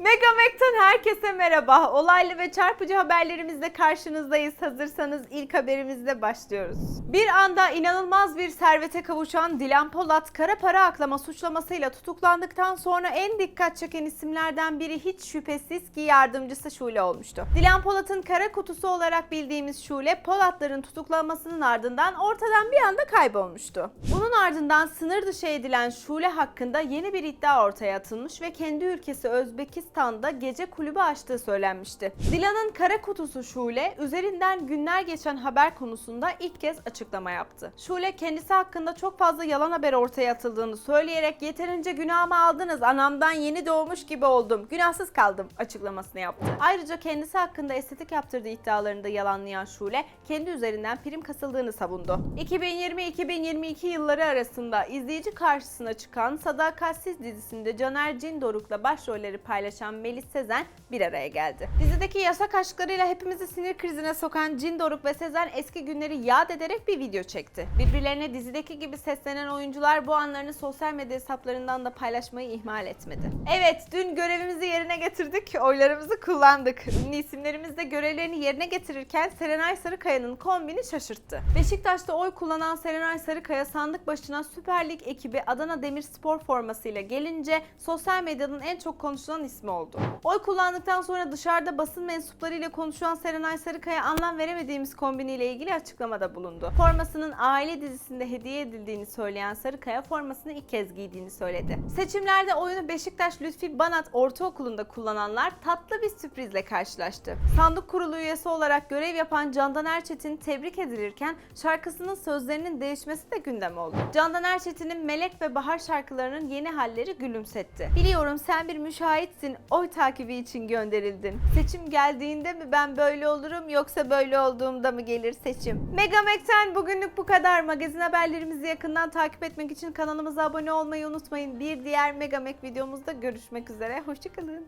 Megamek'ten herkese merhaba. Olaylı ve çarpıcı haberlerimizle karşınızdayız. Hazırsanız ilk haberimizle başlıyoruz. Bir anda inanılmaz bir servete kavuşan Dilan Polat kara para aklama suçlamasıyla tutuklandıktan sonra en dikkat çeken isimlerden biri hiç şüphesiz ki yardımcısı Şule olmuştu. Dilan Polat'ın kara kutusu olarak bildiğimiz Şule, Polatların tutuklanmasının ardından ortadan bir anda kaybolmuştu. Bunun ardından sınır dışı edilen Şule hakkında yeni bir iddia ortaya atılmış ve kendi ülkesi Özbekistan'da gece kulübü açtığı söylenmişti. Dilan'ın kara kutusu Şule, üzerinden günler geçen haber konusunda ilk kez açıklama yaptı. Şule kendisi hakkında çok fazla yalan haber ortaya atıldığını söyleyerek yeterince günahımı aldınız, anamdan yeni doğmuş gibi oldum, günahsız kaldım açıklamasını yaptı. Ayrıca kendisi hakkında estetik yaptırdığı iddialarını da yalanlayan Şule, kendi üzerinden prim kasıldığını savundu. 2020-2022 yılları arasında izleyici karşısına çıkan Sadakatsiz dizisinde Caner Cindoruk'la başrolleri paylaşan Melis Sezen bir araya geldi. Dizideki yasak aşklarıyla hepimizi sinir krizine sokan Cindoruk ve Sezen eski günleri yad ederek bir video çekti. Birbirlerine dizideki gibi seslenen oyuncular bu anlarını sosyal medya hesaplarından da paylaşmayı ihmal etmedi. Evet, dün görevimizi yerine getirdik, oylarımızı kullandık. Ünlü isimlerimiz de görevlerini yerine getirirken Serenay Sarıkaya'nın kombini şaşırttı. Beşiktaş'ta oy kullanan Serenay Sarıkaya sandık başına Süper Lig ekibi Adana Demirspor formasıyla gelince sosyal medyanın en çok konuşulan ismi oldu. Oy kullandıktan sonra dışarıda basın mensuplarıyla konuşan Serenay Sarıkaya anlam veremediğimiz kombiniyle ilgili açıklamada bulundu. Formasının aile dizisinde hediye edildiğini söyleyen Sarıkaya formasını ilk kez giydiğini söyledi. Seçimlerde oyunu Beşiktaş Lütfi Banat Ortaokulu'nda kullananlar tatlı bir sürprizle karşılaştı. Sandık kurulu üyesi olarak görev yapan Candan Erçetin tebrik edilirken şarkısının sözlerinin değişmesi de gündem oldu. Candan Erçetin'in Melek ve Bahar şarkılarının yeni halleri gülümsetti. Biliyorum sen bir müşahitsin, oy takibi için gönderildin. Seçim geldiğinde mi ben böyle olurum yoksa böyle olduğumda mı gelir seçim? Megamek'ten bugünlük bu kadar. Magazin haberlerimizi yakından takip etmek için kanalımıza abone olmayı unutmayın. Bir diğer Megamek videomuzda görüşmek üzere. Hoşçakalın.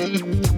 Thank you.